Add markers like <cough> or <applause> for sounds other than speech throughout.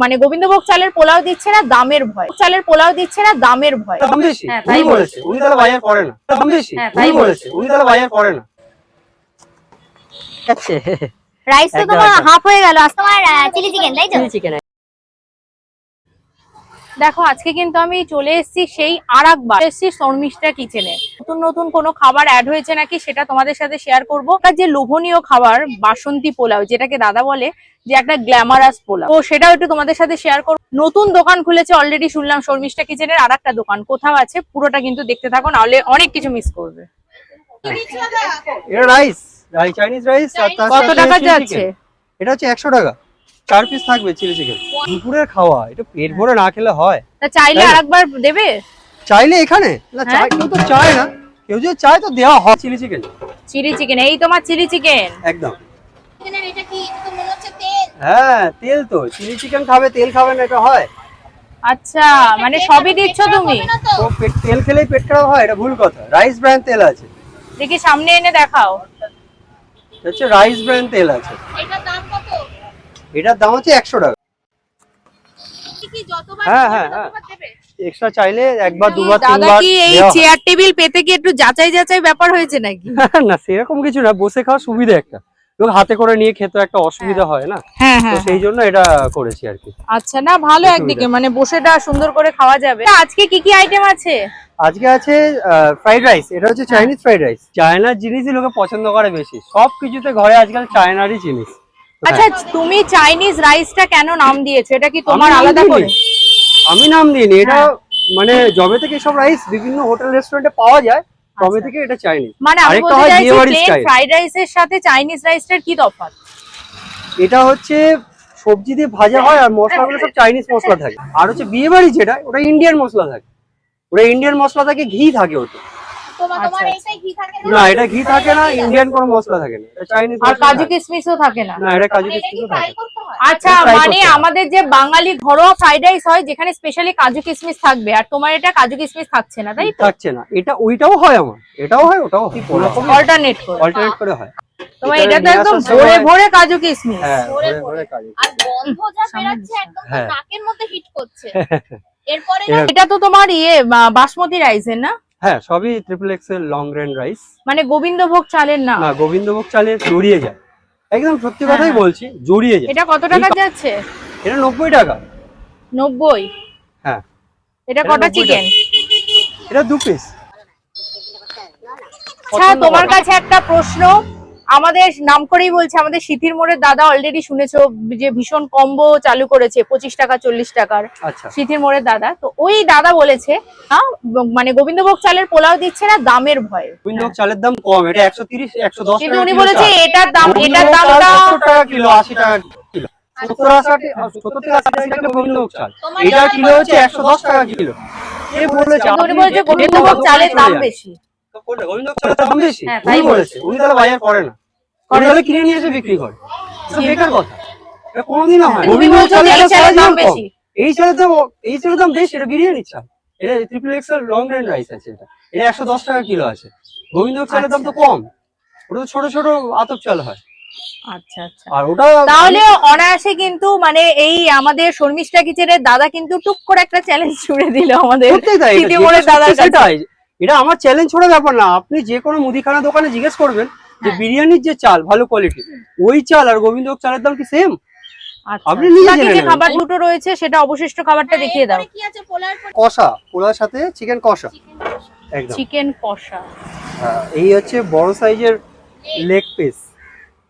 মানে গোবিন্দভোগ চালের পোলাও দিচ্ছে না দামের ভয়। চালের পোলাও দিচ্ছে না দামের ভয়। বেশি হ্যাঁ, তাই বলেছে। উনি তাহলে বাজার করে না। দাম বেশি হ্যাঁ, তাই বলেছে। উনি তাহলে বাজার করে না। রাইস তো তোমার হাফ হয়ে গেল। আজ তোমার চিলি চিকেন তাই তো? চিলি চিকেন দেখো আজকে কিন্তু আমি চলে এসেছি সেই আর একবার এসেছি শর্মিষ্ঠা কিচেনে নতুন নতুন কোনো খাবার অ্যাড হয়েছে নাকি সেটা তোমাদের সাথে শেয়ার করব। তার যে লোভনীয় খাবার বাসন্তী পোলাও যেটাকে দাদা বলে যে একটা গ্ল্যামারাস পোলাও। তো সেটাও একটু তোমাদের সাথে শেয়ার করব। নতুন দোকান খুলেছে অলরেডি শুনলাম শর্মিষ্ঠা কিচেনের আর একটা দোকান। কোথাও আছে পুরোটা কিন্তু দেখতে থাকো নাহলে অনেক কিছু মিস করবে। এটা রাইস রাইস চাইনিজ রাইস কত টাকা যাচ্ছে? এটা হচ্ছে একশো টাকা। চার পিস থাকবে চিলি চিকেন দুপুরের খাওয়া এটা পেট ভরে না খেলে হয়। তা চাইলে আরেকবার দেবে? চাইলে এখানে? না হ্যাঁ? চাই কেউ তো চায় না। কেউ যদি চায় তো দেওয়া হয়। Chilli chicken. চিলি চিকেন এই তোমার চিলি চিকেন। একদম। মনে হ্যাঁ তেল তো। চিলি চিকেন খাবে তেল খাবে না এটা হয়। আচ্ছা মানে সবই দিচ্ছ তুমি? তো। পেট তেল খেলেই পেট খারাপ হয় এটা ভুল কথা। রাইস ব্র্যান্ড তেল আছে। দেখি সামনে এনে দেখাও। হচ্ছে রাইস ব্র্যান্ড তেল আছে। এটার দাম কত? এটার দাম হচ্ছে একশো টাকা। হ্যাঁ, হ্যাঁ, হ্যাঁ। এক্সট্রা চাইলে একবার দুবার তিনবার কি এই চেয়ার টেবিল পেতে কি একটু যাচাই যাচাই ব্যাপার হয়েছে নাকি? <laughs> না সেরকম কিছু না বসে খাওয়ার সুবিধা একটা। লোক হাতে করে নিয়ে খেতে একটা অসুবিধা হয়। না? হ্যাঁ তো সেই জন্য এটা করেছি আর কি। আচ্ছা না ভালো একদিকে মানে বসেটা সুন্দর করে খাওয়া যাবে। আজকে কি কি আইটেম আছে? আজকে আছে ফ্রাইড রাইস এটা হচ্ছে চাইনিজ ফ্রাইড রাইস চায়নার জিনিসই লোকে পছন্দ করে বেশি। সব কিছুতে ঘরে আজকাল চায়নারই জিনিস। আচ্ছা তুমি চাইনিজ রাইসটা কেন নাম দিয়েছ? এটা কি তোমার আলাদা করে? আমি নাম দিইনি। এটা হ্যাঁ। মানে জবে থেকে সব রাইস বিভিন্ন হোটেল রেস্টুরেন্টে পাওয়া যায় তবে আচ্ছা। থেকে এটা চাইনিজ মানে আমি বলতে চাইছি প্লেন ফ্রাইড রাইসের সাথে চাইনিজ রাইসটার কি তফাৎ? এটা হচ্ছে সবজি দিয়ে ভাজা হয় আর মশলাগুলো সব চাইনিজ মশলা থাকে। আর হচ্ছে বিয়ে বাড়ি যেটা ওটা ইন্ডিয়ান মশলা থাকে। ওটা ইন্ডিয়ান মশলা থাকে ঘি থাকে ওতে। তোমার আচ্ছা, আচ্ছা। না? এটা ঘি থাকে না ইন্ডিয়ান কোনো মশলা থাকে না। চাইনিজ আর কাজু কিশমিশও থাকে না। না এটা কাজু কিশমিশও থাকে। আচ্ছা মানে আমাদের যে বাঙালি ঘরোয়া ফ্রাইড রাইস হয় যেখানে স্পেশালি কাজু কিশমিশ থাকবে আর তোমার এটা কাজু কিশমিশ থাকছে না তাই তো? থাকছে না। এটা ওইটাও হয় আমার। এটাও হয় ওটাও হয়। অল্টারনেট করে। অল্টারনেট করে হয়। তোমার এটা তো একদম আসার ভরে ভরে কাজু কিশমিশ। হ্যাঁ ভরে ভরে ভরে। কাজু আর গন্ধ যা বেরাচ্ছে একদম হ্যাঁ। নাকের মধ্যে হিট করছে। <laughs> এরপরে এটা তো তোমার ইয়ে বাসমতি রাইসের না? হ্যাঁ সবই triple XL long grain rice মানে গোবিন্দভোগ চালের না না গোবিন্দভোগ চালে জড়িয়ে যায়। একদম সত্যি কথাই হ্যাঁ। বলছি জড়িয়ে যায়। এটা কত টাকা যাচ্ছে? এটা নব্বই টাকা। নব্বই? হ্যাঁ। এটা এটা কটা চিকেন এটা দু পিস আচ্ছা তোমার কাছে একটা প্রশ্ন। আমাদের নাম করেই বলছে আমাদের সিথির মোড়ের দাদা অলরেডি শুনেছো যে ভীষণ কম্বো চালু করেছে পঁচিশ টাকা চল্লিশ টাকার আচ্ছা। সিথির মোড়ের দাদা। তো ওই দাদা বলেছে মানে গোবিন্দভোগ চালের পোলাও দিচ্ছে না দামের ভয়ে। গোবিন্দভোগ চালের দাম কম এটা একশো তিরিশ একশো দশ কিন্তু উনি বলেছে এটার দাম এটার দামটা টাকা কিলো আশি টাকা কিলো। সত্তর সত্তর থেকে আশি টাকা গোবিন্দভোগ চাল। এটা কিলো হচ্ছে একশো দশ টাকা কিলো। বলেছে উনি বলেছে গোবিন্দভোগ চালের দাম বেশি। দাম বেশি হ্যাঁ, উনি বলেছে। উনি তাহলে বাজার করে না। উনি তাহলে কিনে নিয়ে এসে বিক্রি করে। বেকার কথা। এটা হয় না। তুমি গোবিন্দভোগ বলছো চালের এই চালের দাম এই চালের দাম এই চালের দাম বেশি এটা বিরিয়ানির চাল। এটা triple XL long range rice আছে এটা। এটা একশো দশ টাকা কিলো আছে। গোবিন্দভোগ চালের দাম তো কম। ওটা তো ছোট ছোট আতপ চাল হয়। আচ্ছা আচ্ছা। আর ওটা তাহলে অনায়াসে কিন্তু মানে এই আমাদের শর্মিষ্ঠা কিচেনের দাদা কিন্তু টুক করে একটা চ্যালেঞ্জ ছুড়ে দিল আমাদের দাদার কাছে। এটা আমার চ্যালেঞ্জ ছোড়া ব্যাপার না। আপনি যে কোনো মুদিখানা দোকানে জিজ্ঞেস করবেন যে হ্যাঁ। বিরিয়ানির যে চাল ভালো কোয়ালিটি ওই চাল আর গোবিন্দভোগ চালের দাম কি সেম আচ্ছা। আপনি নিজে খাবার দুটো রয়েছে সেটা অবশিষ্ট খাবারটা দেখিয়ে দাও। কষা পোলার সাথে চিকেন কষা। চিকেন একদম। চিকেন কষা। হ্যাঁ, এই হচ্ছে বড় সাইজের লেগ পিস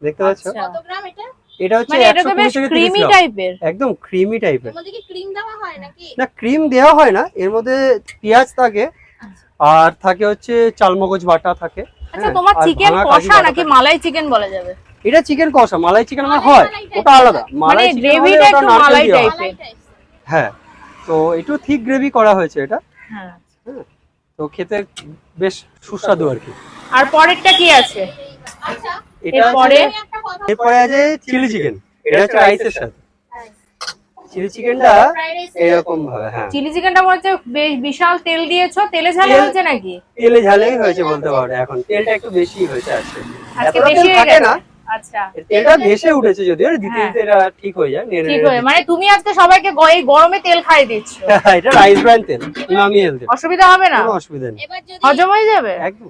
দেখতে পাচ্ছ? আচ্ছা। কত গ্রাম এটা? এটা হচ্ছে মানে এটা তো 120 থেকে ক্রিমি টাইপের একদম ক্রিমি টাইপের এর মধ্যে কি ক্রিম দেওয়া হয় নাকি? না ক্রিম দেওয়া হয় না। এর মধ্যে পেঁয়াজ থাকে আর থাকে হচ্ছে চালমগজ বাটা থাকে। আচ্ছা হ্যাঁ, তোমার চিকেন কষা নাকি মালাই চিকেন বলা যাবে? এটা চিকেন কষা মালাই চিকেন আমার হয় ওটা আলাদা। মানে মালাই গ্রেভিটা একটু মালাই টাইপের হ্যাঁ। তো একটু থিক গ্রেভি করা হয়েছে এটা। হ্যাঁ। তো খেতে বেশ সুস্বাদু আর কি। আর পরেরটা কি আছে? আচ্ছা এটা কথা এরপরে আছে চিলি চিকেন এটা হচ্ছে রাইসের সাথে। চিলি চিকেনটা এরকম ভাবে হ্যাঁ। চিলি চিকেনটা মনে হচ্ছে বেশ বিশাল তেল দিয়েছ। তেলে ঝালে হয়েছে নাকি? তেলে ঝালেই হয়েছে বলতে পারো এখন। তেলটা একটু বেশি হয়েছে আজকে। আজকে বেশি হয়ে গেছে? না। আচ্ছা। এটা ভেসে উঠেছে যদিও দিতে হ্যাঁ। দিতে এটা ঠিক হয়ে যায় ঠিক হয়ে মানে তুমি আজকে সবাইকে এই গরমে তেল খাই দিচ্ছ। দিচ্ছি। এটা রাইস ব্র্যান্ড তেল ইমামি অসুবিধা হবে না? অসুবিধা নেই। হজম হয়ে যাবে? একদম